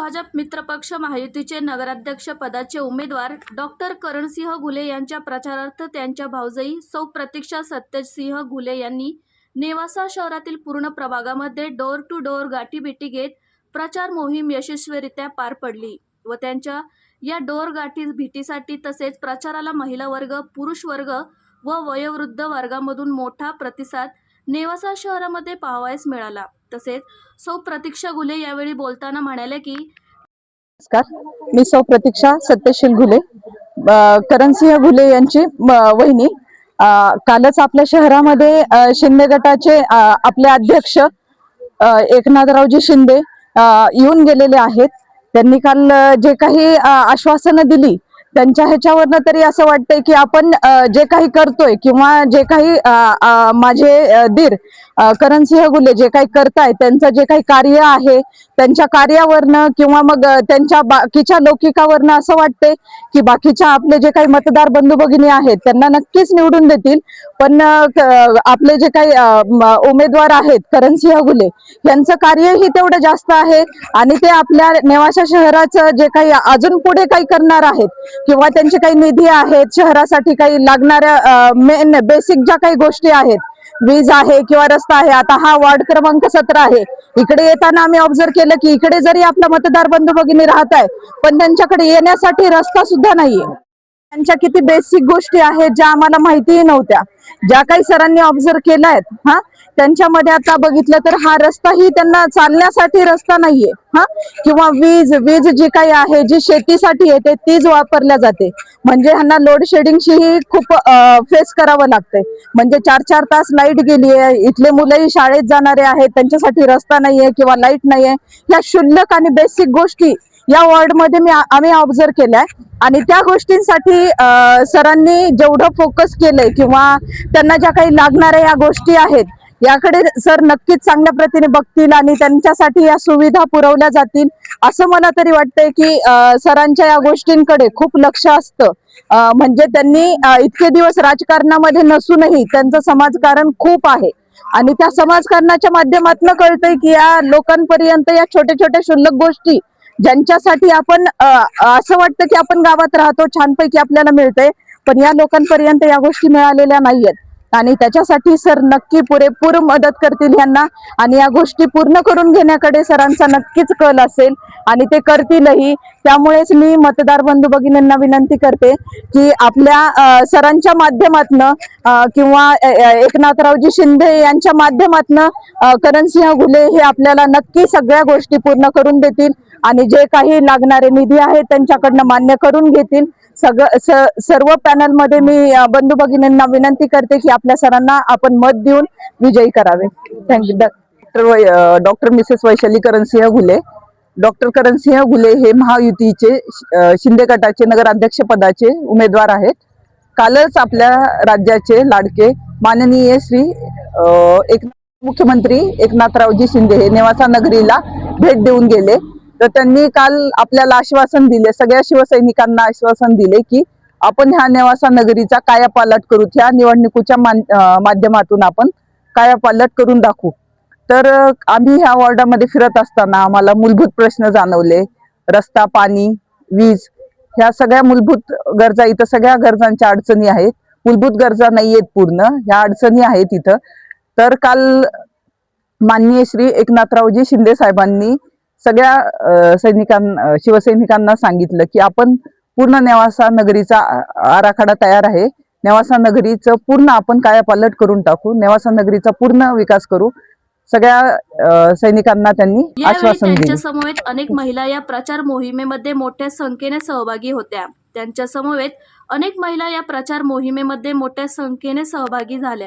भाजप मित्रपक्ष महायुतीचे नगराध्यक्ष पदाचे उमेदवार डॉक्टर करणसिंह घुले यांच्या प्रचारार्थ त्यांच्या भावजई सौ प्रतीक्षा सत्यसिंह घुले यांनी नेवासा शहरातील पूर्ण प्रभागामध्ये डोर टू डोर गाठीभेटी घेत प्रचार मोहीम यशस्वीरित्या पार पडली व त्यांच्या या डोर गाठी भेटीसाठी तसेच प्रचाराला महिला वर्ग पुरुष वर्ग व वयोवृद्ध वर्गामधून मोठा प्रतिसाद नेवासा शहरामध्ये पाहावयास मिळाला. तसेच सौ प्रतीक्षा गुले यावेळी बोलताना म्हणाले की नमस्कार. मी सौ प्रतीक्षा सत्यशील घुले. करणसिंह घुले यांची वहिनी. कालच आपल्या शहरामध्ये शिंदे गटाचे आपले अध्यक्ष एकनाथरावजी शिंदे येऊन गेलेले आहेत. त्यांनी काल जे काही आश्वासनं दिली त्यांच्या ह्याच्यावरनं तरी असं वाटतंय की आपण जे काही करतोय किंवा जे काही माझे दीर करण करणसिंह गुले जे काही करताय त्यांचं जे काही कार्य आहे त्यांच्या कार्यावरनं किंवा मग त्यांच्या बाकीच्या लौकिकावरनं असं वाटतंय की बाकीच्या आपले जे काही मतदार बंधू भगिनी आहेत त्यांना नक्कीच निवडून देतील. पण आपले जे काही उमेदवार आहेत करणसिंह गुले यांचं कार्यही तेवढं जास्त आहे आणि ते आपल्या नेवाशा शहराचं जे काही अजून पुढे काही करणार आहेत किंवा त्यांचे काही निधी आहेत शहरासाठी काही लागणाऱ्या मेन बेसिक ज्या काही गोष्टी आहेत वीज आहे किंवा रस्ता आहे आता हा वार्ड क्रमांक सतरा आहे. इकडे येताना आम्ही ऑब्झर्व केलं की इकडे जरी आपला मतदार बंधू भगिनी राहत आहे पण त्यांच्याकडे येण्यासाठी रस्ता सुद्धा नाहीये. त्यांच्या किती बेसिक गोष्टी आहेत ज्या आम्हाला माहितीही नव्हत्या. ज्या काही सरांनी ऑब्झर्व आहेत हा? त्यांच्यामध्ये आता बघितलं तर हा रस्ताही त्यांना चालण्यासाठी रस्ता नाहीये हा? किंवा वीज वीज जी काही आहे जी शेतीसाठी येते तीच वापरल्या जाते. म्हणजे ह्यांना लोड शेडिंगशी खूप फेस करावं लागतंय. म्हणजे चार चार तास लाइट गेली आहे इथले मुलंही शाळेत जाणारे आहेत त्यांच्यासाठी रस्ता नाहीये किंवा लाइट नाहीये. या क्षुल्लक आणि बेसिक गोष्टी या वॉर्डमध्ये मी आम्ही ऑब्झर्व केलाय. आणि त्या गोष्टींसाठी सरांनी जेवढं फोकस केलंय किंवा त्यांना ज्या काही लागणाऱ्या या गोष्टी आहेत याकडे सर नक्कीच चांगल्या प्रतीने बघतील आणि त्यांच्यासाठी या सुविधा पुरवल्या जातील. असं मला तरी वाटतंय की सरांच्या या गोष्टींकडे खूप लक्ष असतं. म्हणजे त्यांनी इतके दिवस राजकारणामध्ये नसूनही त्यांचं समाजकारण खूप आहे. आणि त्या समाजकारणाच्या माध्यमातून कळतंय की या लोकांपर्यंत या छोट्या छोट्या क्षुल्लक गोष्टी ज्यांच्यासाठी आपण असं वाटतं की आपण गावात राहतो छानपैकी आपल्याला मिळतंय पण या लोकांपर्यंत या गोष्टी मिळालेल्या नाहीयेत. आणि त्याच्यासाठी सर नक्की पुरेपूर मदत करतील यांना आणि या गोष्टी पूर्ण करून घेण्याकडे सरांचा नक्कीच कल असेल. आणि ते करतीलही. त्यामुळेच मी मतदार बंधू भगिनींना विनंती करते की आपल्या सरांच्या माध्यमातनं किंवा एकनाथरावजी शिंदे यांच्या माध्यमातनं करणसिंह घुले हे आपल्याला नक्की सगळ्या गोष्टी पूर्ण करून देतील. आणि जे काही लागणारे निधी आहेत त्यांच्याकडनं मान्य करून घेतील. सगळं सर्व पॅनलमध्ये मी बंधू भगिनींना विनंती करते की आपल्या सरांना आपण मत देऊन विजयी करावे. Thank you doctor doctor Mrs Vaishali Karansingh Ghule. Doctor Karansingh Ghule हे महायुतीचे शिंदे गटाचे नगराध्यक्ष पदाचे उमेदवार आहेत. कालच आपल्या राज्याचे लाडके माननीय श्री एक मुख्यमंत्री एकनाथरावजी शिंदे हे नेवासा नगरीला भेट देऊन गेले. तर त्यांनी काल आपल्याला आश्वासन दिले सगळ्या शिवसैनिकांना आश्वासन दिले की आपण ह्या नेवासा नगरीचा कायापालट करू ह्या निवडणुकीच्या माध्यमातून आपण कायापालट करून दाखवू. तर आम्ही ह्या वॉर्डामध्ये फिरत असताना आम्हाला मूलभूत प्रश्न जाणवले रस्ता पाणी वीज ह्या सगळ्या मूलभूत गरजा इथं सगळ्या गरजांच्या अडचणी आहेत. मूलभूत गरजा नाही आहेत पूर्ण ह्या अडचणी आहेत इथं. तर काल माननीय श्री एकनाथरावजी शिंदे साहेबांनी सगळ्या सैनिकांना शिवसैनिकांना सांगितलं की आपण पूर्ण नेवासा नगरीचा आराखडा तयार आहे. नेवासा नगरीचं पूर्ण आपण कायापालट करून टाकू? नेवासा नगरीचा पूर्ण विकास करू? सगळ्या सैनिकांना त्यांनी आश्वासन दिले. समवेत अनेक महिला या प्रचार मोहिमेमध्ये मोठ्या संख्येने सहभागी होत्या. त्यांच्या समवेत अनेक महिला या प्रचार मोहिमेमध्ये मोठ्या संख्येने सहभागी झाल्या.